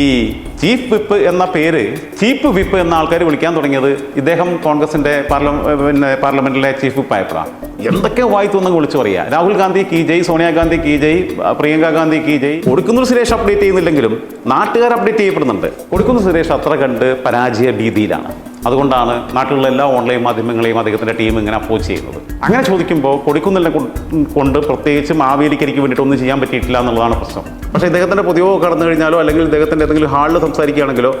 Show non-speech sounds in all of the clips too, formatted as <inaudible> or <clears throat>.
ഈ chief whip എന്ന പേര് ചീഫ് വിപ്പ് എന്ന ആൾക്കാർ വിളിക്കാൻ തുടങ്ങിയത് ഇദ്ദേഹം കോൺഗ്രസിന്റെ പാർലമെന്റ് പാർലമെന്റിലെ ചീഫ് വിപ്പ് ആയപ്പോഴാണ്. എന്തൊക്കെ വായിത്തു തോന്നുന്നു വിളിച്ചു പറയാ? രാഹുൽ ഗാന്ധി കി ജയ് സോണിയാഗാന്ധി കി ജയ് പ്രിയങ്ക ഗാന്ധി കി ജയ്. കൊടുക്കുന്നൂർ സുരേഷ് അപ്ഡേറ്റ് ചെയ്യുന്നില്ലെങ്കിലും നാട്ടുകാർ അപ്ഡേറ്റ് ചെയ്യപ്പെടുന്നുണ്ട്. കൊടുക്കുന്നൂർ സുരേഷ് അത്ര കണ്ട് പരാജയ ഭീതിയിലാണ്. അതുകൊണ്ടാണ് നാട്ടിലുള്ള എല്ലാ ഓൺലൈൻ മാധ്യമങ്ങളെയും അദ്ദേഹത്തിന്റെ ടീം ഇങ്ങനെ അപ്പോച്ച് ചെയ്യുന്നത്. അങ്ങനെ ചോദിക്കുമ്പോൾ കൊടിക്കുന്നിലിനെ കൊണ്ട് പ്രത്യേകിച്ച് മാവേലിക്കരിക്ക് വേണ്ടിയിട്ട് ഒന്നും ചെയ്യാൻ പറ്റിയിട്ടില്ല എന്നുള്ളതാണ് പ്രശ്നം. പക്ഷേ ഇദ്ദേഹത്തിന്റെ പൊതുവോ കടന്നു കഴിഞ്ഞാലോ അല്ലെങ്കിൽ ഇദ്ദേഹത്തിന്റെ ഏതെങ്കിലും ഹാളിൽ സംസാരിക്കുകയാണെങ്കിലോ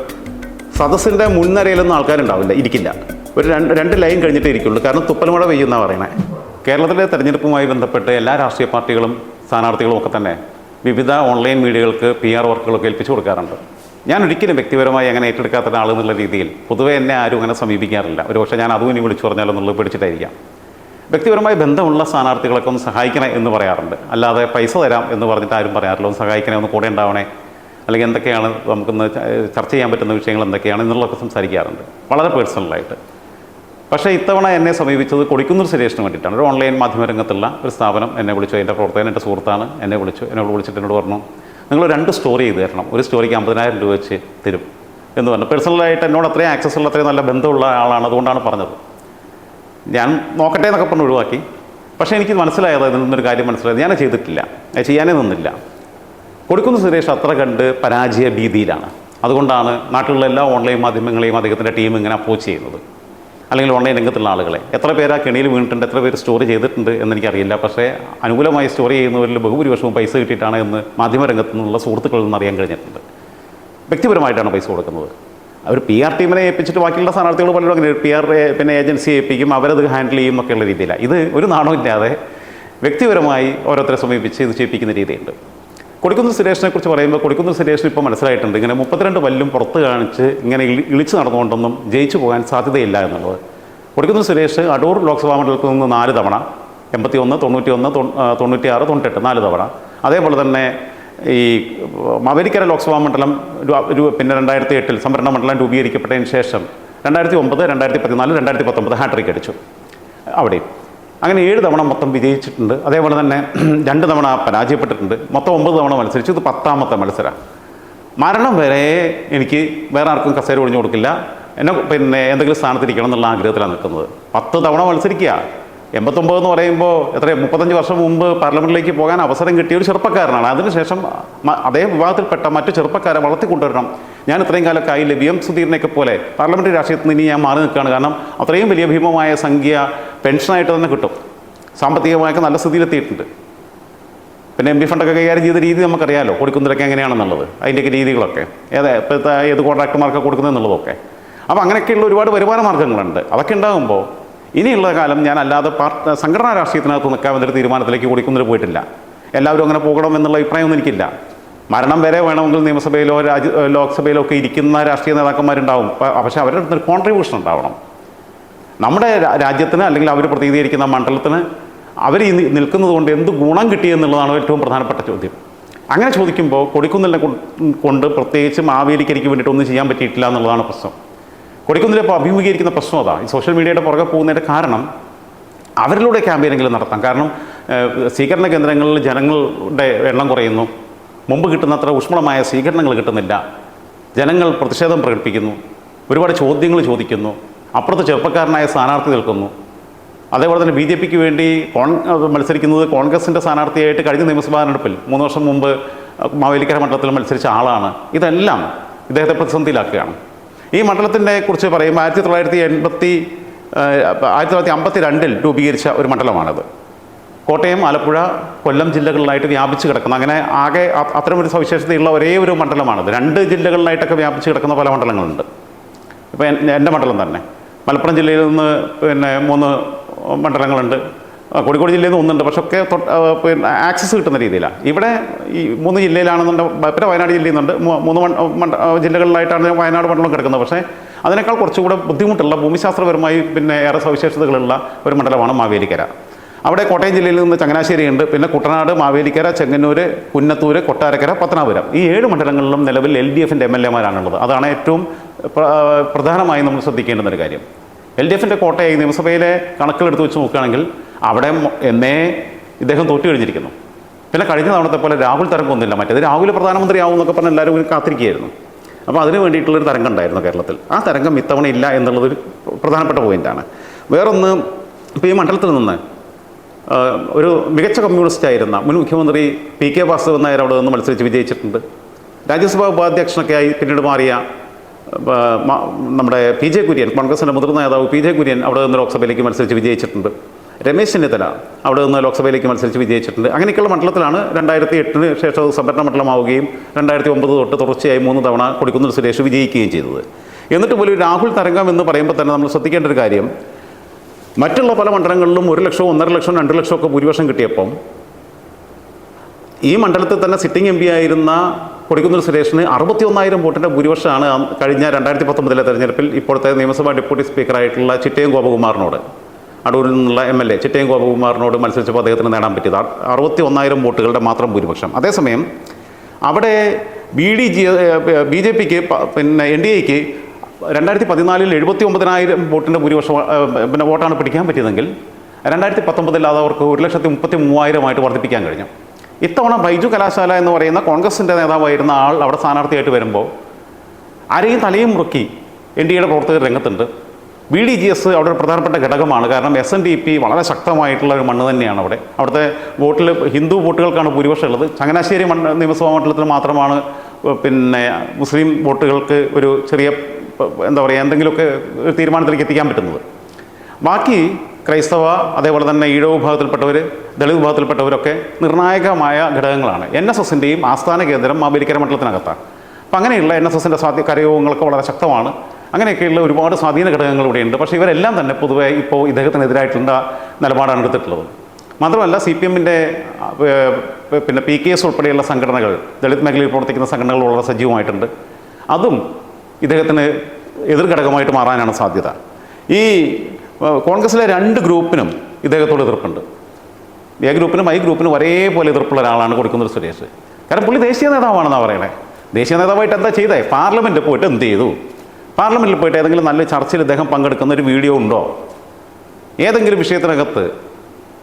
സദസ്സിന്റെ മുൻനിരയിലൊന്നും ആൾക്കാരുണ്ടാവില്ല ഇരിക്കില്ല. ഒരു രണ്ട് രണ്ട് ലൈൻ കഴിഞ്ഞിട്ടേ ഇരിക്കുള്ളൂ. കാരണം തുപ്പൽമഴ പെയ്യുന്ന പറയണേ. കേരളത്തിലെ തെരഞ്ഞെടുപ്പുമായി ബന്ധപ്പെട്ട് എല്ലാ രാഷ്ട്രീയ പാർട്ടികളും സ്ഥാനാർത്ഥികളും ഒക്കെ തന്നെ വിവിധ ഓൺലൈൻ മീഡിയകൾക്ക് പി ആർ വർക്കുകളൊക്കെ ഏൽപ്പിച്ചു കൊടുക്കാറുണ്ട്. ഞാൻ ഒരിക്കലും വ്യക്തിപരമായി അങ്ങനെ ഏറ്റെടുക്കാത്ത ഒരാൾ എന്നുള്ള രീതിയിൽ പൊതുവെ എന്നെ ആരും അങ്ങനെ സമീപിക്കാറില്ല. ഒരു പക്ഷേ ഞാൻ അതും ഇനി വിളിച്ചു പറഞ്ഞാലോ എന്നുള്ളത് പിടിച്ചിട്ടായിരിക്കാം. വ്യക്തിപരമായി ബന്ധമുള്ള സ്ഥാനാർത്ഥികളൊക്കെ ഒന്ന് സഹായിക്കണേ എന്ന് പറയാറുണ്ട്. അല്ലാതെ പൈസ തരാം എന്ന് പറഞ്ഞിട്ട് ആരും പറയാറില്ല. ഒന്ന് സഹായിക്കണേ ഒന്ന് കൂടെ ഉണ്ടാവണേ അല്ലെങ്കിൽ എന്തൊക്കെയാണ് നമുക്കൊന്ന് ചർച്ച ചെയ്യാൻ പറ്റുന്ന വിഷയങ്ങൾ എന്തൊക്കെയാണ് എന്നുള്ളതൊക്കെ സംസാരിക്കാറുണ്ട്. വളരെ പേഴ്സണലായിട്ട്. പക്ഷേ ഇത്തവണ എന്നെ സമീപിച്ചത് കൊടിക്കുന്നൂർ സുരേഷിന് വേണ്ടിയിട്ടാണ്. ഒരു ഓൺലൈൻ മാധ്യമരംഗത്തുള്ള ഒരു സ്ഥാപനം എന്നെ വിളിച്ചു. എന്റെ പ്രവർത്തകൻ എന്റെ സുഹൃത്താണ് എന്നെ വിളിച്ചു. എന്നോട് വിളിച്ചിട്ട് എന്നോട് പറഞ്ഞു നിങ്ങൾ രണ്ട് സ്റ്റോറി ചെയ്ത് തരണം. ഒരു സ്റ്റോറിക്ക് അമ്പതിനായിരം രൂപ വെച്ച് തരും എന്ന് പറഞ്ഞു. പേഴ്സണലായിട്ട് എന്നോട് അത്രയും ആക്സസ് ഉള്ള അത്രയും നല്ല ബന്ധമുള്ള ആളാണ് അതുകൊണ്ടാണ് പറഞ്ഞത്. ഞാൻ നോക്കട്ടെ എന്നൊക്കെ പറഞ്ഞ് ഒഴിവാക്കി. പക്ഷേ എനിക്ക് മനസ്സിലായത് അതിൽ നിന്നൊരു കാര്യം മനസ്സിലായത് ഞാൻ ചെയ്തിട്ടില്ല. ചെയ്യാനേ നിന്നില്ല. കൊടുക്കുന്ന സുരേഷ് അത്ര കണ്ട് പരാജയ ഭീതിയിലാണ്. അതുകൊണ്ടാണ് നാട്ടിലുള്ള എല്ലാ ഓൺലൈൻ മാധ്യമങ്ങളെയും അദ്ദേഹത്തിന്റെ ടീം ഇങ്ങനെ അപ്പോച്ച് ചെയ്യുന്നത്. അല്ലെങ്കിൽ ഓൺലൈൻ രംഗത്തുള്ള ആളുകളെ. എത്ര പേര് ആ കെണിയിൽ വീണിട്ടുണ്ട് എത്ര പേര് സ്റ്റോറി ചെയ്തിട്ടുണ്ട് എന്നെനിക്കറിയില്ല പക്ഷേ അനുകൂലമായി സ്റ്റോറി ചെയ്യുന്നവരിൽ ബഹുഭൂരിപക്ഷവും പൈസ കിട്ടിയിട്ടാണ് എന്ന് മാധ്യമരംഗത്തു നിന്നുള്ള സുഹൃത്തുക്കളിൽ നിന്ന് അറിയാൻ കഴിഞ്ഞിട്ടുണ്ട്. വ്യക്തിപരമായിട്ടാണ് പൈസ കൊടുക്കുന്നത്. അവർ പി ആർ ടീമിനെ ഏൽപ്പിച്ചിട്ട് ബാക്കിയുള്ള സ്ഥാനാർത്ഥികൾ പലരും അങ്ങനെ പി ആർ പിന്നെ ഏജൻസിയെ ഏൽപ്പിക്കും അവരത് ഹാൻഡിൽ ചെയ്യും എന്നൊക്കെയുള്ള രീതിയിലാണ് ഇത് ഒരു നാണമില്ലാതെ വ്യക്തിപരമായി ഓരോരുത്തരെ സമീപിച്ച് ഇത് ചെയ്യിപ്പിക്കുന്ന രീതിയുണ്ട്. കൊടിക്കുന്ന് സുരേഷിനെ കുറിച്ച് പറയുമ്പോൾ കൊടിക്കുന്ന് സുരേഷിന് ഇപ്പോൾ മനസ്സിലായിട്ടുണ്ട്. ഇങ്ങനെ മുപ്പത്തിരണ്ട് വല്ലും പുറത്ത് കാണിച്ച് ഇങ്ങനെ ഇളിച്ചു നടന്നുകൊണ്ടൊന്നും ജയിച്ചു പോകാൻ സാധ്യതയില്ല എന്നുള്ളത്. കൊടിക്കുന്ന് സുരേഷ് അടൂർ ലോക്സഭാ മണ്ഡലത്തിൽ നിന്ന് നാല് തവണ എൺപത്തി ഒന്ന് തൊണ്ണൂറ്റി ഒന്ന് തൊണ്ണൂറ്റി ആറ് തൊണ്ണൂറ്റെട്ട് നാല് തവണ. അതേപോലെ തന്നെ ഈ മാവേലിക്കര ലോക്സഭാ മണ്ഡലം പിന്നെ രണ്ടായിരത്തി എട്ടിൽ സംവരണ മണ്ഡലം രൂപീകരിക്കപ്പെട്ടതിന് ശേഷം രണ്ടായിരത്തി ഒമ്പത് രണ്ടായിരത്തി പതിനാല് രണ്ടായിരത്തി പത്തൊമ്പത് ഹാട്രിക് അടിച്ചു. അവിടെയും. അങ്ങനെ ഏഴ് തവണ മൊത്തം വിജയിച്ചിട്ടുണ്ട്. അതേപോലെ തന്നെ <clears throat> രണ്ട് തവണ പരാജയപ്പെട്ടിട്ടുണ്ട്. മൊത്തം ഒമ്പത് തവണ മത്സരിച്ചു. ഇത് പത്താമത്തെ മത്സരമാണ് മരണം വരെ എനിക്ക് വേറെ ആർക്കും കസേര ഒഴിഞ്ഞു കൊടുക്കില്ല. എന്നെ പിന്നെ എന്തെങ്കിലും സ്ഥാനത്തിരിക്കണം എന്നുള്ള ആഗ്രഹത്തിലാണ് നിൽക്കുന്നത്. പത്ത് തവണ മത്സരിക്കുക. എൺപത്തൊമ്പത് എന്ന് പറയുമ്പോൾ എത്ര മുപ്പത്തഞ്ച് വർഷം മുമ്പ് പാർലമെന്റിലേക്ക് പോകാൻ അവസരം കിട്ടിയ ഒരു ചെറുപ്പക്കാരനാണ്. അതിനുശേഷം അതേ വിഭാഗത്തിൽപ്പെട്ട മറ്റു ചെറുപ്പക്കാരെ വളർത്തിക്കൊണ്ടുവരണം. ഞാൻ ഇത്രയും കാലമൊക്കെ ആയില്ല? വി എം സുധീറിനെയൊക്കെ പോലെ പാർലമെന്ററി രാഷ്ട്രീയത്തിൽ നിന്ന് ഇനി ഞാൻ മാറി നിൽക്കുകയാണ്. കാരണം അത്രയും വലിയ ഭീമമായ സംഖ്യ പെൻഷനായിട്ട് തന്നെ കിട്ടും. സാമ്പത്തികമായൊക്കെ നല്ല സ്ഥിതിയിലെത്തിയിട്ടുണ്ട് പിന്നെ എം പി ഫണ്ടൊക്കെ കൈകാര്യം ചെയ്ത രീതി നമുക്കറിയാലോ കൊടുക്കുന്നതൊക്കെ എങ്ങനെയാണെന്നുള്ളത് അതിന്റെയൊക്കെ രീതികളൊക്കെ. ഏത് ഇപ്പോഴത്തെ ഏത് കോൺട്രാക്ടർമാർക്ക് കൊടുക്കുന്നതെന്നുള്ളതൊക്കെ. അപ്പോൾ അങ്ങനെയൊക്കെയുള്ള ഒരുപാട് വരുമാന മാർഗങ്ങളുണ്ട്. അതൊക്കെ ഉണ്ടാകുമ്പോൾ ഇനിയുള്ള കാലം ഞാൻ അല്ലാതെ പാർട്ടി സംഘടനാ രാഷ്ട്രീയത്തിനകത്ത് നിൽക്കാൻ എന്നൊരു തീരുമാനത്തിലേക്ക് കൊടുക്കുന്നതിന് പോയിട്ടില്ല. എല്ലാവരും അങ്ങനെ പോകണം എന്നുള്ള അഭിപ്രായമൊന്നും എനിക്കില്ല. മരണം വരെ വേണമെങ്കിൽ നിയമസഭയിലോ രാജ്യ ലോക്സഭയിലോ ഒക്കെ ഇരിക്കുന്ന രാഷ്ട്രീയ നേതാക്കന്മാരുണ്ടാവും. പക്ഷേ അവരുടെ അടുത്തൊരു കോൺട്രിബ്യൂഷൻ ഉണ്ടാവണം. നമ്മുടെ രാജ്യത്തിന് അല്ലെങ്കിൽ അവർ പ്രതിനിധീകരിക്കുന്ന മണ്ഡലത്തിന് അവർ ഈ നിൽക്കുന്നത് കൊണ്ട് എന്ത് ഗുണം കിട്ടി എന്നുള്ളതാണ് ഏറ്റവും പ്രധാനപ്പെട്ട ചോദ്യം. അങ്ങനെ ചോദിക്കുമ്പോൾ കൊടിക്കുന്നിലിനെ കൊണ്ട് പ്രത്യേകിച്ച് മാവേലിക്കരിക്ക് വേണ്ടിയിട്ടൊന്നും ചെയ്യാൻ പറ്റിയിട്ടില്ല എന്നുള്ളതാണ് പ്രശ്നം. കൊടിക്കുന്നിലെ ഇപ്പോൾ അഭിമുഖീകരിക്കുന്ന പ്രശ്നം അതാ. ഈ സോഷ്യൽ മീഡിയയുടെ പുറകെ പോകുന്നതിന്റെ കാരണം അവരിലൂടെ ക്യാമ്പയിനെങ്കിലും നടത്താം. കാരണം സ്വീകരണ കേന്ദ്രങ്ങളിൽ ജനങ്ങളുടെ എണ്ണം കുറയുന്നു. മുമ്പ് കിട്ടുന്നത്ര ഊഷ്മളമായ സ്വീകരണങ്ങൾ കിട്ടുന്നില്ല. ജനങ്ങൾ പ്രതിഷേധം പ്രകടിപ്പിക്കുന്നു. ഒരുപാട് ചോദ്യങ്ങൾ ചോദിക്കുന്നു. അപ്പുറത്ത് ചെറുപ്പക്കാരനായ സ്ഥാനാർത്ഥി നിൽക്കുന്നു. അതേപോലെ തന്നെ ബി ജെ പിക്ക് വേണ്ടി കോൺ മത്സരിക്കുന്നത് കോൺഗ്രസിന്റെ സ്ഥാനാർത്ഥിയായിട്ട് കഴിഞ്ഞ നിയമസഭാ തെരഞ്ഞെടുപ്പിൽ മൂന്ന് വർഷം മുമ്പ് മാവേലിക്കര മണ്ഡലത്തിൽ മത്സരിച്ച ആളാണ്. ഇതെല്ലാം ഇദ്ദേഹത്തെ പ്രതിസന്ധിയിലാക്കുകയാണ്. ഈ മണ്ഡലത്തിനെ കുറിച്ച് പറയുമ്പോൾ ആയിരത്തി തൊള്ളായിരത്തി എൺപത്തി ആയിരത്തി തൊള്ളായിരത്തി അമ്പത്തി രണ്ടിൽ രൂപീകരിച്ച ഒരു മണ്ഡലമാണത്. കോട്ടയം ആലപ്പുഴ കൊല്ലം ജില്ലകളിലായിട്ട് വ്യാപിച്ച് കിടക്കുന്ന അങ്ങനെ ആകെ അത്തരമൊരു സവിശേഷതയുള്ള ഒരേ ഒരു മണ്ഡലമാണത്. രണ്ട് ജില്ലകളിലായിട്ടൊക്കെ വ്യാപിച്ച് കിടക്കുന്ന പല മണ്ഡലങ്ങളുണ്ട്. ഇപ്പോൾ എന്റെ മണ്ഡലം തന്നെ. മലപ്പുറം ജില്ലയിൽ നിന്ന് പിന്നെ മൂന്ന് മണ്ഡലങ്ങളുണ്ട്. കോഴിക്കോട് ജില്ലയിൽ നിന്ന് ഒന്നുണ്ട്. പക്ഷെ ഒക്കെ പിന്നെ ആക്സസ് കിട്ടുന്ന രീതിയിലാണ്. ഇവിടെ ഈ മൂന്ന് ജില്ലയിലാണെന്നുണ്ടെങ്കിൽ പിന്നെ വയനാട് ജില്ലയിൽ നിന്നുണ്ട്. മൂന്ന് മണ്ഡ- ജില്ലകളിലായിട്ടാണ് വയനാട് മണ്ഡലം കിടക്കുന്നത്. പക്ഷേ അതിനേക്കാൾ കുറച്ചുകൂടെ ബുദ്ധിമുട്ടുള്ള ഭൂമിശാസ്ത്രപരമായി പിന്നെ ഏറെ സവിശേഷതകളുള്ള ഒരു മണ്ഡലമാണ് മാവേലിക്കര. അവിടെ കോട്ടയം ജില്ലയിൽ നിന്ന് ചങ്ങനാശ്ശേരി ഉണ്ട് പിന്നെ കുട്ടനാട് മാവേലിക്കര ചെങ്ങന്നൂർ കുന്നത്തൂർ കൊട്ടാരക്കര പത്തനാപുരം. ഈ ഏഴ് മണ്ഡലങ്ങളിലും നിലവിൽ എൽ ഡി എഫിന്റെ എം എൽ എമാരാണുള്ളത്. അതാണ് ഏറ്റവും പ്രധാനമായി നമ്മൾ ശ്രദ്ധിക്കേണ്ടുന്ന ഒരു കാര്യം. എൽ ഡി എഫിന്റെ കോട്ടയായി നിയമസഭയിലെ കണക്കിലെടുത്ത് വെച്ച് നോക്കുകയാണെങ്കിൽ അവിടെ എന്നെ ഇദ്ദേഹം തോറ്റു കഴിഞ്ഞിരിക്കുന്നു. പിന്നെ കഴിഞ്ഞ തവണത്തെ പോലെ രാഹുൽ തരംഗമൊന്നുമില്ല. മറ്റേത് രാഹുൽ പ്രധാനമന്ത്രിയാവും എന്നൊക്കെ പറഞ്ഞ് എല്ലാവരും കാത്തിരിക്കുകയായിരുന്നു. അപ്പോൾ അതിന് വേണ്ടിയിട്ടുള്ളൊരു തരംഗം ഉണ്ടായിരുന്നു കേരളത്തിൽ. ആ തരംഗം ഇത്തവണ ഇല്ല എന്നുള്ളതൊരു പ്രധാനപ്പെട്ട പോയിന്റാണ് വേറൊന്ന് ഇപ്പോൾ ഈ മണ്ഡലത്തിൽ നിന്ന് ഒരു മികച്ച കമ്മ്യൂണിസ്റ്റ് ആയിരുന്ന മുൻ മുഖ്യമന്ത്രി പി കെ വാസുദേവൻ നായർ അവിടെ നിന്ന് മത്സരിച്ച് വിജയിച്ചിട്ടുണ്ട്. രാജ്യസഭാ ഉപാധ്യക്ഷനൊക്കെ ആയി പിന്നീട് മാറിയ നമ്മുടെ പി ജെ കുര്യൻ കോൺഗ്രസിന്റെ മുതിർന്ന നേതാവ് പി ജെ കുര്യൻ അവിടെ നിന്ന് ലോക്സഭയിലേക്ക് മത്സരിച്ച് വിജയിച്ചിട്ടുണ്ട്. രമേശ് ചെന്നിത്തല അവിടെ നിന്ന് ലോക്സഭയിലേക്ക് മത്സരിച്ച് വിജയിച്ചിട്ടുണ്ട്. അങ്ങനെയൊക്കെയുള്ള മണ്ഡലത്തിലാണ് രണ്ടായിരത്തി എട്ടിന് ശേഷം സംഭരണ മണ്ഡലമാവുകയും രണ്ടായിരത്തി ഒമ്പത് തൊട്ട് തുടർച്ചയായി മൂന്ന് തവണ കൊടിക്കുന്നിൽ സുരേഷ് വിജയിക്കുകയും ചെയ്തത്. എന്നിട്ട് പോലും രാഹുൽ തരംഗം എന്ന് പറയുമ്പോൾ തന്നെ നമ്മൾ ശ്രദ്ധിക്കേണ്ട ഒരു കാര്യം. മറ്റുള്ള പല മണ്ഡലങ്ങളിലും ഒരു ലക്ഷവും ഒന്നര ലക്ഷം രണ്ട് ലക്ഷം ഒക്കെ ഭൂരിപക്ഷം കിട്ടിയപ്പം ഈ മണ്ഡലത്തിൽ തന്നെ സിറ്റിംഗ് എം പി ആയിരുന്ന കൊടിക്കുന്നിൽ സുരേഷിന് അറുപത്തി ഒന്നായിരം വോട്ടിന്റെ ഭൂരിപക്ഷമാണ് കഴിഞ്ഞ രണ്ടായിരത്തി പത്തൊമ്പതിലെ തെരഞ്ഞെടുപ്പിൽ ഇപ്പോഴത്തെ നിയമസഭാ ഡെപ്യൂട്ടി സ്പീക്കറായിട്ടുള്ള ചിറ്റയം ഗോപകുമാറിനോട്. അടൂരിൽ നിന്നുള്ള എം എൽ എ ചിറ്റയം ഗോപകുമാറിനോട് മത്സരിച്ചപ്പോൾ അദ്ദേഹത്തിന് നേടാൻ പറ്റിയത്. അറുപത്തി ഒന്നായിരം വോട്ടുകളുടെ മാത്രം ഭൂരിപക്ഷം. അതേസമയം അവിടെ B D J B J പിക്ക് പിന്നെ എൻ ഡി എക്ക് രണ്ടായിരത്തി പതിനാലിൽ എഴുപത്തി ഒമ്പതിനായിരം വോട്ടിന്റെ ഭൂരിപക്ഷം പിന്നെ വോട്ടാണ് പിടിക്കാൻ പറ്റിയതെങ്കിൽ രണ്ടായിരത്തി പത്തൊമ്പതിൽ അത് അവർക്ക് ഒരു ലക്ഷത്തി മുപ്പത്തി മൂവായിരമായിട്ട് വർദ്ധിപ്പിക്കാൻ കഴിഞ്ഞു. ഇത്തവണ ബൈജു കലാശാല എന്ന് പറയുന്ന കോൺഗ്രസിന്റെ നേതാവായിരുന്ന ആൾ അവിടെ സ്ഥാനാർത്ഥിയായിട്ട് വരുമ്പോൾ ആരെയും തലയും മുറുക്കി എൻ ഡി എയുടെ പ്രവർത്തകർ രംഗത്തുണ്ട്. ബി ഡി ജി എസ് അവിടെ ഒരു പ്രധാനപ്പെട്ട ഘടകമാണ്. കാരണം എസ് എൻ ഡി പി വളരെ ശക്തമായിട്ടുള്ള ഒരു മണ്ണ് തന്നെയാണ് അവിടെ. അവിടുത്തെ വോട്ടിൽ ഹിന്ദു വോട്ടുകൾക്കാണ് ഭൂരിപക്ഷം ഉള്ളത്. ചങ്ങനാശ്ശേരി മണ്ണ് നിയമസഭാ മണ്ഡലത്തിൽ മാത്രമാണ് പിന്നെ മുസ്ലിം വോട്ടുകൾക്ക് ഒരു ചെറിയ എന്താ പറയുക എന്തെങ്കിലുമൊക്കെ തീരുമാനത്തിലേക്ക് എത്തിക്കാൻ പറ്റുന്നത്. ബാക്കി ക്രൈസ്തവ അതേപോലെ തന്നെ ഈഴവ് വിഭാഗത്തിൽപ്പെട്ടവർ ദളിത് വിഭാഗത്തിൽപ്പെട്ടവരൊക്കെ നിർണായകമായ ഘടകങ്ങളാണ്. എൻ എസ് എസിന്റെയും ആസ്ഥാന കേന്ദ്രം മാവേലിക്കര മണ്ഡലത്തിനകത്താണ്. അപ്പം അങ്ങനെയുള്ള എൻ എസ് എസിന്റെ സ്വാധീന കരയോഗങ്ങളൊക്കെ വളരെ ശക്തമാണ്. അങ്ങനെയൊക്കെയുള്ള ഒരുപാട് സ്വാധീന ഘടകങ്ങൾ ഇവിടെയുണ്ട് പക്ഷേ ഇവരെല്ലാം തന്നെ പൊതുവെ ഇപ്പോൾ ഇദ്ദേഹത്തിനെതിരായിട്ടുള്ള നിലപാടാണ് എടുത്തിട്ടുള്ളത്. മാത്രമല്ല സി പി എമ്മിന്റെ പിന്നെ പി കെ എസ് ഉൾപ്പെടെയുള്ള സംഘടനകൾ ദളിത് മേഖലയിൽ പ്രവർത്തിക്കുന്ന സംഘടനകൾ വളരെ സജീവമായിട്ടുണ്ട്. അതും ഇദ്ദേഹത്തിന് എതിർ ഘടകമായിട്ട് മാറാനാണ് സാധ്യത. ഈ കോൺഗ്രസിലെ രണ്ട് ഗ്രൂപ്പിനും ഇദ്ദേഹത്തോട് എതിർപ്പുണ്ട്. എ ഗ്രൂപ്പിനും ഐ ഗ്രൂപ്പിനും ഒരേപോലെ എതിർപ്പുള്ള ഒരാളാണ് കൊടുക്കുന്നത് സുരേഷ്. കാരണം പുള്ളി ദേശീയ നേതാവാണെന്നാണ് പറയണേ. ദേശീയ നേതാവായിട്ട് എന്താ ചെയ്തേ? പാർലമെന്റ് പോയിട്ട് എന്ത് ചെയ്തു? പാർലമെന്റിൽ പോയിട്ട് ഏതെങ്കിലും നല്ല ചർച്ചയിൽ അദ്ദേഹം പങ്കെടുക്കുന്ന ഒരു വീഡിയോ ഉണ്ടോ? ഏതെങ്കിലും വിഷയത്തിനകത്ത്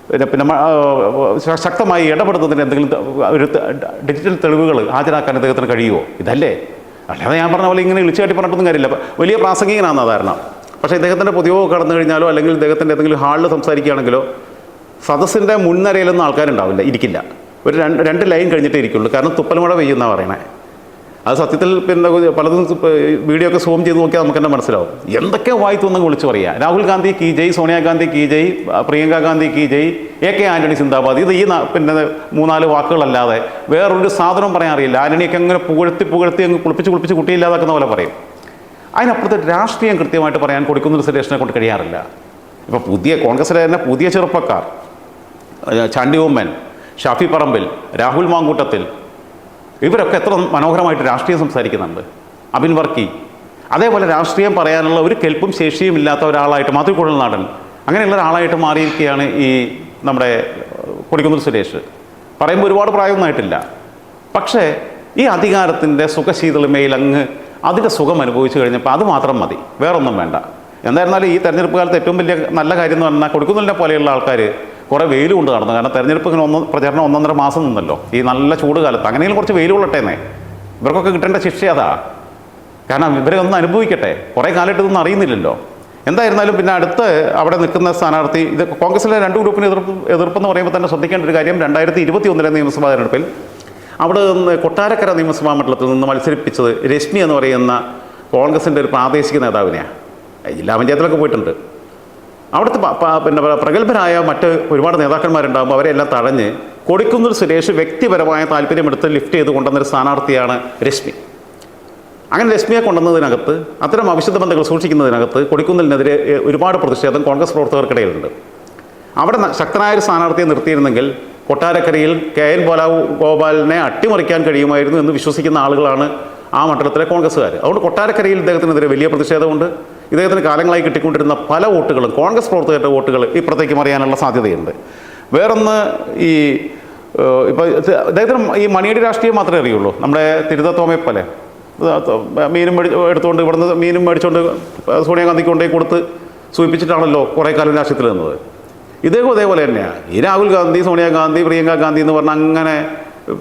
പിന്നെ പിന്നെ ശക്തമായി ഇടപെടുന്നതിന് എന്തെങ്കിലും ഒരു ഡിജിറ്റൽ തെളിവുകൾ ഹാജരാക്കാൻ അദ്ദേഹത്തിന് കഴിയുമോ ഇതല്ലേ? അല്ലാതെ ഞാൻ പറഞ്ഞ പോലെ ഇങ്ങനെ ഇളിച്ചാട്ടി പറഞ്ഞിട്ടൊന്നും കാര്യമില്ല. വലിയ പ്രാസംഗികനാണ് അതാരണം പക്ഷേ ഇദ്ദേഹത്തിന്റെ പൊതുവോ കടന്നു കഴിഞ്ഞാലോ അല്ലെങ്കിൽ ഇദ്ദേഹത്തിന്റെ എന്തെങ്കിലും ഹാളിൽ സംസാരിക്കുകയാണെങ്കിലോ സദസ്സിന്റെ മുൻനിരയിലൊന്നും ആൾക്കാരുണ്ടാവില്ല ഇരിക്കില്ല. ഒരു രണ്ട് രണ്ട് ലൈൻ കഴിഞ്ഞിട്ടേ ഇരിക്കുള്ളൂ. കാരണം തുപ്പൽ തുപ്പൽമഴ പെയ്യുന്ന പറയണേ. അത് സത്യത്തിൽ പിന്നെ പലതും വീഡിയോ ഒക്കെ സൂം ചെയ്ത് നോക്കിയാൽ നമുക്ക് തന്നെ മനസ്സിലാവും. എന്തൊക്കെ വായി തോന്നുന്നു വിളിച്ചു പറയുക രാഹുൽ ഗാന്ധി കി ജയ് സോണിയാഗാന്ധി കി ജയ് പ്രിയങ്ക ഗാന്ധി കി ജയ് എ കെ ആന്റണി സിന്ദാബാദ്. ഇത് ഈ പിന്നെ മൂന്നാൽ വാക്കുകളല്ലാതെ വേറൊരു സാധനം പറയാൻ അറിയില്ല. ആന്റണിയൊക്കെ അങ്ങനെ പുകഴ്ത്തി പുകഴ്ത്തി അങ്ങ് കുളിപ്പിച്ച് കുളിപ്പിച്ച് കുട്ടിയില്ലാതാക്കുന്ന പോലെ പറയും. അതിനപ്പുറത്ത് രാഷ്ട്രീയം കൃത്യമായിട്ട് പറയാൻ കൊടുക്കുന്ന സുരേഷിനെ കൊണ്ട് കഴിയാറില്ല. ഇപ്പോൾ പുതിയ കോൺഗ്രസ്സിലെ തന്നെ പുതിയ ചെറുപ്പക്കാർ ചാണ്ടി ഉമ്മൻ ഷാഫി പറമ്പിൽ രാഹുൽ മാങ്കൂട്ടത്തിൽ ഇവരൊക്കെ എത്ര മനോഹരമായിട്ട് രാഷ്ട്രീയം സംസാരിക്കുന്നുണ്ട്. അബിൻ വർക്കി. അതേപോലെ രാഷ്ട്രീയം പറയാനുള്ള ഒരു കെൽപ്പും ശേഷിയും ഇല്ലാത്ത ഒരാളായിട്ട് മാതൃക്കുഴൽ നാടൻ. അങ്ങനെയുള്ള ഒരാളായിട്ട് മാറിയിരിക്കുകയാണ് ഈ നമ്മുടെ കൊടിക്കുന്നിൽ സുരേഷ്. പറയുമ്പോൾ ഒരുപാട് പ്രായമൊന്നും ആയിട്ടില്ല. പക്ഷേ ഈ അധികാരത്തിന്റെ സുഖശീതളിമയിൽ അങ്ങ് അതിന്റെ സുഖം അനുഭവിച്ചു കഴിഞ്ഞപ്പോൾ അത് മാത്രം മതി. വേറൊന്നും വേണ്ട. എന്തായിരുന്നാലും ഈ തെരഞ്ഞെടുപ്പ് കാലത്ത് ഏറ്റവും വലിയ നല്ല കാര്യം എന്ന് പറഞ്ഞാൽ കൊടുക്കുന്നില്ല പോലെയുള്ള ആൾക്കാർ കുറേ വെയിൽ കൊണ്ട് നടന്നു. കാരണം തെരഞ്ഞെടുപ്പ് ഇങ്ങനെ ഒന്ന് പ്രചരണം ഒന്നൊന്നര മാസം നിന്നല്ലോ. ഈ നല്ല ചൂട് കാലത്ത്. അങ്ങനെയെങ്കിലും കുറച്ച് വെയിൽ കൊള്ളട്ടേന്നേ ഇവർക്കൊക്കെ കിട്ടേണ്ട ശിക്ഷ അതാ. കാരണം ഇവരെ ഒന്ന് അനുഭവിക്കട്ടെ. കുറേ കാലമായിട്ട് ഇതൊന്നും അറിയുന്നില്ലല്ലോ. എന്തായിരുന്നാലും പിന്നെ അടുത്ത് അവിടെ നിൽക്കുന്ന സ്ഥാനാർത്ഥി ഇത് കോൺഗ്രസിലെ രണ്ട് ഗ്രൂപ്പിന് എതിർപ്പ് എതിർപ്പെന്ന് പറയുമ്പോൾ തന്നെ ശ്രദ്ധിക്കേണ്ട ഒരു കാര്യം രണ്ടായിരത്തി ഇരുപത്തി ഒന്നിലെ നിയമസഭാ തെരഞ്ഞെടുപ്പിൽ അവിടെ നിന്ന് കൊട്ടാരക്കര നിയമസഭാ മണ്ഡലത്തിൽ നിന്ന് മത്സരിപ്പിച്ചത് രശ്മി എന്ന് പറയുന്ന കോൺഗ്രസിന്റെ ഒരു പ്രാദേശിക നേതാവിനെയാണ് ജില്ലാ പഞ്ചായത്തിലൊക്കെ പോയിട്ടുണ്ട്. അവിടുത്തെ പിന്നെ പ്ര- പ്രഗത്ഭരായ മറ്റ് ഒരുപാട് നേതാക്കന്മാരുണ്ടാകുമ്പോൾ അവരെല്ലാം തടഞ്ഞ് കൊടിക്കുന്നിൽ സുരേഷ് വ്യക്തിപരമായ താല്പര്യമെടുത്ത് ലിഫ്റ്റ് ചെയ്ത് കൊണ്ടുവന്നൊരു സ്ഥാനാർത്ഥിയാണ് രശ്മി. അങ്ങനെ രശ്മിയെ കൊണ്ടുവന്നതിനകത്ത് അത്തരം അവിശുദ്ധ ബന്ധങ്ങൾ സൂക്ഷിക്കുന്നതിനകത്ത് കൊടിക്കുന്നിലിനെതിരെ ഒരുപാട് പ്രതിഷേധം കോൺഗ്രസ് പ്രവർത്തകർക്കിടയിലുണ്ട്. അവിടെ ശക്തനായ ഒരു സ്ഥാനാർത്ഥിയെ നിർത്തിയിരുന്നെങ്കിൽ കൊട്ടാരക്കരയിൽ കെ എൻ ഗോപാലിനെ അട്ടിമറിക്കാൻ കഴിയുമായിരുന്നു എന്ന് വിശ്വസിക്കുന്ന ആളുകളാണ് ആ മണ്ഡലത്തിലെ കോൺഗ്രസ്സുകാർ. അതുകൊണ്ട് കൊട്ടാരക്കരയിൽ ഇദ്ദേഹത്തിനെതിരെ വലിയ പ്രതിഷേധമുണ്ട്. ഇദ്ദേഹത്തിന് കാലങ്ങളായി കിട്ടിക്കൊണ്ടിരുന്ന പല വോട്ടുകളും കോൺഗ്രസ് പ്രവർത്തകരുടെ വോട്ടുകൾ ഇപ്പുറത്തേക്ക് മറിയാനുള്ള സാധ്യതയുണ്ട്. വേറൊന്ന് ഈ ഇപ്പോൾ അദ്ദേഹത്തിന് ഈ മണിയടി രാഷ്ട്രീയം മാത്രമേ അറിയുള്ളൂ. നമ്മുടെ തിരുതത്തോമയെ പോലെ. മീനും മേടി എടുത്തുകൊണ്ട് ഇവിടുന്ന് മീനും മേടിച്ചുകൊണ്ട് സോണിയാഗാന്ധിക്ക് കൊണ്ടേ കൊടുത്ത് സൂചിപ്പിച്ചിട്ടാണല്ലോ കുറേ കാലം രാഷ്ട്രീയത്തിൽ നിന്നത് ഇദ്ദേഹം അതേപോലെ തന്നെയാണ് ഈ രാഹുൽ ഗാന്ധി സോണിയാഗാന്ധി പ്രിയങ്ക ഗാന്ധി എന്ന് പറഞ്ഞാൽ അങ്ങനെ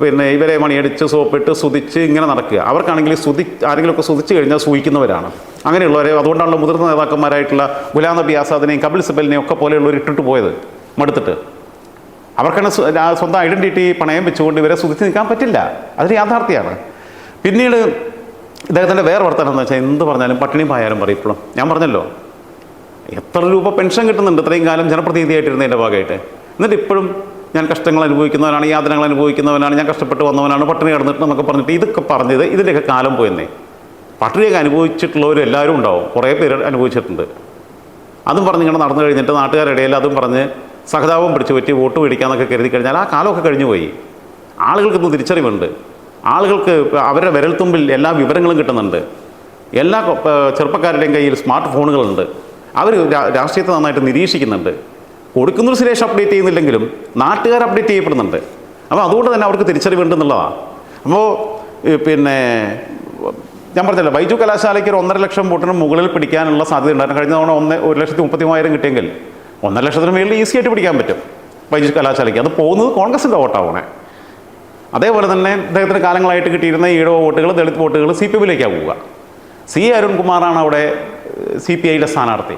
പിന്നെ ഇവരെ മണിയടിച്ച് സോപ്പിട്ട് സുതിച്ച് ഇങ്ങനെ നടക്കുക. അവർക്കാണെങ്കിൽ സുതി ആരെങ്കിലുമൊക്കെ സുതിച്ച് കഴിഞ്ഞാൽ സൂഹിക്കുന്നവരാണ് അങ്ങനെയുള്ളവരെ അതുകൊണ്ടാണല്ലോ മുതിർന്ന നേതാക്കന്മാരായിട്ടുള്ള ഗുലാം നബി ആസാദിനെയും കപിൽ സിബലിനെയും ഒക്കെ പോലെയുള്ളവർ ഇട്ടിട്ട് പോയത് മടുത്തിട്ട്. അവർക്കാണ് സ്വന്തം ഐഡന്റിറ്റി പണയം വെച്ചുകൊണ്ട് ഇവരെ സുതിച്ച് നിൽക്കാൻ പറ്റില്ല. അതൊരു യാഥാർത്ഥ്യമാണ്. പിന്നീട് ഇദ്ദേഹത്തിന്റെ വേറെ വർത്തനം എന്ന് വെച്ചാൽ എന്ത് പറഞ്ഞാലും പട്ടിണി പായാലും പറയും ഇപ്പോഴും. ഞാൻ പറഞ്ഞല്ലോ എത്ര രൂപ പെൻഷൻ കിട്ടുന്നുണ്ട് ഇത്രയും കാലം ജനപ്രതിനിധിയായിട്ടിരുന്നതിന്റെ ഭാഗമായിട്ട്. എന്നിട്ട് ഇപ്പോഴും ഞാൻ കഷ്ടങ്ങൾ അനുഭവിക്കുന്നവനാണ് യാതനകൾ അനുഭവിക്കുന്നവനാണ് ഞാൻ കഷ്ടപ്പെട്ട് വന്നവനാണ് പട്ടിണി കിടന്നിട്ട് എന്നൊക്കെ പറഞ്ഞിട്ട് ഇതൊക്കെ പറഞ്ഞത് ഇതിന്റെയൊക്കെ കാലം പോയെന്നേ. പട്ടിണിയൊക്കെ അനുഭവിച്ചിട്ടുള്ളവർ എല്ലാവരും ഉണ്ടാവും. കുറേ പേര് അനുഭവിച്ചിട്ടുണ്ട്. അതും പറഞ്ഞ് ഇങ്ങനെ നടന്നു കഴിഞ്ഞിട്ട് നാട്ടുകാരുടെ ഇടയിൽ അതും പറഞ്ഞ് സഹതാപം പിടിച്ചു പറ്റി വോട്ട് മേടിക്കാമെന്നൊക്കെ കരുതി കഴിഞ്ഞാൽ ആ കാലമൊക്കെ കഴിഞ്ഞു പോയി. ആളുകൾക്ക് ഇന്ന് തിരിച്ചറിവുണ്ട്. ആളുകൾക്ക് അവരുടെ വിരൽത്തുമ്പിൽ എല്ലാ വിവരങ്ങളും കിട്ടുന്നുണ്ട്. എല്ലാ ചെറുപ്പക്കാരുടെയും കയ്യിൽ സ്മാർട്ട് ഫോണുകളുണ്ട്. അവർ രാഷ്ട്രീയത്തെ നന്നായിട്ട് നിരീക്ഷിക്കുന്നുണ്ട്. കൊടുക്കുന്നൊരു സുരേഷ് അപ്ഡേറ്റ് ചെയ്യുന്നില്ലെങ്കിലും നാട്ടുകാർ അപ്ഡേറ്റ് ചെയ്യപ്പെടുന്നുണ്ട്. അപ്പോൾ അതുകൊണ്ട് തന്നെ അവർക്ക് തിരിച്ചറിവുണ്ടെന്നുള്ളതാണ് അപ്പോൾ പിന്നെ ഞാൻ പറഞ്ഞല്ലോ ബൈജു കലാശാലയ്ക്ക് ഒരു ഒന്നര ലക്ഷം വോട്ടിന് മുകളിൽ പിടിക്കാനുള്ള സാധ്യത ഉണ്ടായിരുന്നു. കഴിഞ്ഞ തവണ ഒന്ന് ഒരു ലക്ഷത്തി മുപ്പത്തി മൂവായിരം കിട്ടിയെങ്കിൽ ഒന്നര ലക്ഷത്തിന് മേളിൽ ഈസി ആയിട്ട് പിടിക്കാൻ പറ്റും ബൈജു കലാശാലയ്ക്ക്. അത് പോകുന്നത് കോൺഗ്രസിന്റെ വോട്ടാവണേ അതേപോലെ തന്നെ അദ്ദേഹത്തിന് കാലങ്ങളായിട്ട് കിട്ടിയിരുന്ന ഈഴവ വോട്ടുകൾ ദളിത് വോട്ടുകൾ സി പി എമ്മിലേക്കാണ് പോവുക. സി അരുൺകുമാറാണ് അവിടെ സി പി ഐയുടെ സ്ഥാനാർത്ഥി.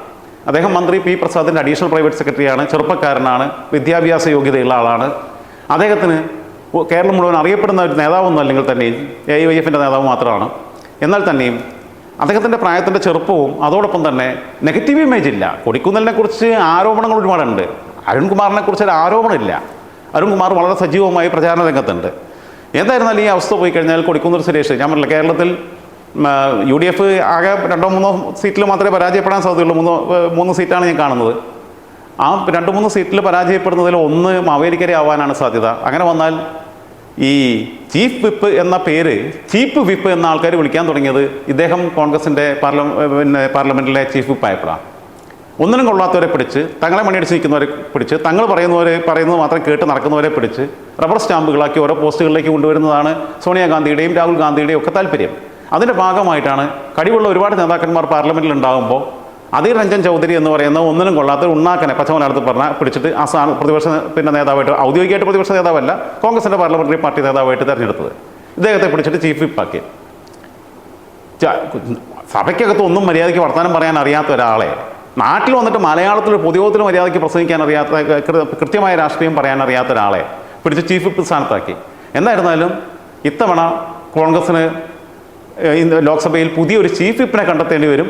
അദ്ദേഹം മന്ത്രി പി പ്രസാദിന്റെ അഡീഷണൽ പ്രൈവറ്റ് സെക്രട്ടറിയാണ് ചെറുപ്പക്കാരനാണ് വിദ്യാഭ്യാസ യോഗ്യതയുള്ള ആളാണ്. അദ്ദേഹത്തിന് കേരളം മുഴുവൻ അറിയപ്പെടുന്ന ഒരു നേതാവൊന്നും അല്ലെങ്കിൽ തന്നെയും എ ഐ എഫിന്റെ നേതാവ് മാത്രമാണ്. എന്നാൽ തന്നെയും അദ്ദേഹത്തിന്റെ പ്രായത്തിന്റെ ചെറുപ്പവും അതോടൊപ്പം തന്നെ നെഗറ്റീവ് ഇമേജ് ഇല്ല. കൊടിക്കുന്നിലിനെ കുറിച്ച് ആരോപണങ്ങൾ ഒരുപാടുണ്ട്. അരുൺകുമാറിനെ കുറിച്ച് ഒരു ആരോപണമില്ല അരുൺകുമാർ വളരെ സജീവമായി പ്രചാരണ രംഗത്തുണ്ട്. എന്തായിരുന്നാലും ഈ അവസ്ഥ പോയി കഴിഞ്ഞാൽ കൊടിക്കുന്നൊരു സുരേഷ് ഞാൻ പറഞ്ഞില്ല കേരളത്തിൽ യു ഡി എഫ് ആകെ രണ്ടോ മൂന്നോ സീറ്റിൽ മാത്രമേ പരാജയപ്പെടാൻ സാധ്യതയുള്ളൂ. മൂന്നോ മൂന്ന് സീറ്റാണ് ഞാൻ കാണുന്നത്. ആ രണ്ട് മൂന്ന് സീറ്റിൽ പരാജയപ്പെടുന്നതിൽ ഒന്ന് മാവേലിക്കര ആവാനാണ് സാധ്യത. അങ്ങനെ വന്നാൽ ഈ ചീഫ് വിപ്പ് എന്ന പേര് ചീഫ് വിപ്പ് എന്ന ആൾക്കാർ വിളിക്കാൻ തുടങ്ങിയത് ഇദ്ദേഹം കോൺഗ്രസിന്റെ പാർല പിന്നെ പാർലമെന്റിലെ ചീഫ് വിപ്പ് ആയപ്പോഴാണ് ഒന്നിനും കൊള്ളാത്തവരെ പിടിച്ച് തങ്ങളെ മണിയടിച്ച് നിൽക്കുന്നവരെ പിടിച്ച് തങ്ങൾ പറയുന്നവരെ പറയുന്നത് മാത്രം കേട്ട് നടക്കുന്നവരെ പിടിച്ച് റബ്ബർ സ്റ്റാമ്പുകളാക്കി ഓരോ പോസ്റ്റുകളിലേക്ക് കൊണ്ടുവരുന്നതാണ് സോണിയാഗാന്ധിയുടെയും രാഹുൽ ഗാന്ധിയുടെയും ഒക്കെ താല്പര്യം. അതിന്റെ ഭാഗമായിട്ടാണ് കഴിവുള്ള ഒരുപാട് നേതാക്കന്മാർ പാർലമെന്റിൽ ഉണ്ടാകുമ്പോൾ അധീർ രഞ്ജൻ ചൗധരി എന്ന് പറയുന്ന ഒന്നിനും കൊള്ളാത്ത ഉണ്ണാക്കനെ പച്ചമലയാളത്തിൽ പറഞ്ഞാൽ പിടിച്ചിട്ട് ആ സ്ഥാനം പ്രതിപക്ഷ പിന്നെ നേതാവായിട്ട് ഔദ്യോഗികമായിട്ട് പ്രതിപക്ഷ നേതാവല്ല കോൺഗ്രസിന്റെ പാർലമെന്ററി പാർട്ടി നേതാവായിട്ട് തിരഞ്ഞെടുത്തത്. ഇദ്ദേഹത്തെ പിടിച്ചിട്ട് ചീഫ് വിപ്പാക്കി. സഭയ്ക്കകത്ത് ഒന്നും മര്യാദയ്ക്ക് വർത്തമാനം പറയാൻ അറിയാത്ത ഒരാളെ നാട്ടിൽ വന്നിട്ട് മലയാളത്തിൽ പൊതുയോഗത്തിൽ മര്യാദയ്ക്ക് പ്രസംഗിക്കാൻ അറിയാത്ത കൃത്യമായ രാഷ്ട്രീയം പറയാൻ അറിയാത്ത ഒരാളെ പിടിച്ച് ചീഫ് വിപ്പ് സ്ഥാനത്താക്കി. എന്തായിരുന്നാലും ഇത്തവണ കോൺഗ്രസ്സിന് ഇന്ന് ലോക്സഭയിൽ പുതിയൊരു ചീഫ് വിപ്പിനെ കണ്ടെത്തേണ്ടി വരും.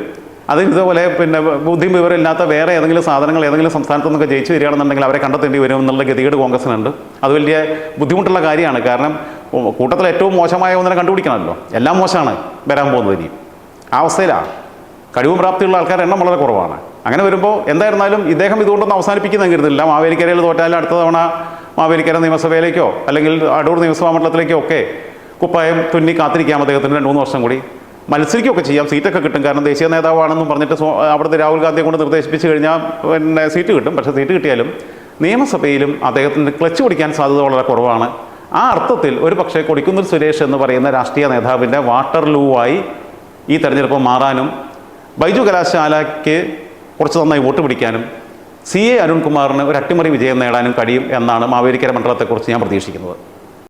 അത് ഇതുപോലെ പിന്നെ ബുദ്ധിയും വിവരമില്ലാത്ത വേറെ ഏതെങ്കിലും സാധനങ്ങൾ ഏതെങ്കിലും സംസ്ഥാനത്തു നിന്നൊക്കെ ജയിച്ചു വരികയാണെന്നുണ്ടെങ്കിൽ അവരെ കണ്ടെത്തേണ്ടി വരും എന്നുള്ള ഗതികേട് കോൺഗ്രസിനുണ്ട് അത് വലിയ ബുദ്ധിമുട്ടുള്ള കാര്യമാണ്. കാരണം കൂട്ടത്തിൽ ഏറ്റവും മോശമായ ഒന്നിനെ കണ്ടുപിടിക്കണമല്ലോ. എല്ലാം മോശമാണ് വരാൻ പോകുന്നത് ഇനി ആ അവസ്ഥയിലാണ് കഴിവും പ്രാപ്തിയുള്ള ആൾക്കാരുടെ എണ്ണം വളരെ കുറവാണ്. അങ്ങനെ വരുമ്പോൾ എന്തായിരുന്നാലും ഇദ്ദേഹം ഇതുകൊണ്ടൊന്നും അവസാനിപ്പിക്കുന്ന കരുതില്ല. മാവേലിക്കരയിൽ തോറ്റാലും അടുത്ത തവണ മാവേലിക്കര നിയമസഭയിലേക്കോ അല്ലെങ്കിൽ അടൂർ നിയമസഭാ മണ്ഡലത്തിലേക്കോ ഒക്കെ കുപ്പായം തുന്നി കാത്തിരിക്കാം അദ്ദേഹത്തിന് രണ്ട് മൂന്ന് വർഷം കൂടി. മത്സരിക്കുകയൊക്കെ ചെയ്യാം. സീറ്റൊക്കെ കിട്ടും. കാരണം ദേശീയ നേതാവാണെന്നും പറഞ്ഞിട്ട് അവിടുത്തെ രാഹുൽ ഗാന്ധിയെ കൊണ്ട് നിർദ്ദേശിപ്പിച്ച് കഴിഞ്ഞാൽ പിന്നെ സീറ്റ് കിട്ടും. പക്ഷേ സീറ്റ് കിട്ടിയാലും നിയമസഭയിലും അദ്ദേഹത്തിന് ക്ലച്ച് പിടിക്കാൻ സാധ്യത വളരെ കുറവാണ്. ആ അർത്ഥത്തിൽ ഒരു പക്ഷേ കൊടിക്കുന്നിൽ സുരേഷ് എന്ന് പറയുന്ന രാഷ്ട്രീയ നേതാവിന്റെ വാട്ടർ ലൂവായി ഈ തെരഞ്ഞെടുപ്പ് മാറാനും ബൈജു കലാശാലയ്ക്ക് കുറച്ച് നന്നായി വോട്ട് പിടിക്കാനും സി എ അരുൺകുമാറിന് ഒരു അട്ടിമറി വിജയം നേടാനും കഴിയും എന്നാണ് മാവേലിക്കര മണ്ഡലത്തെക്കുറിച്ച് ഞാൻ പ്രതീക്ഷിക്കുന്നത്.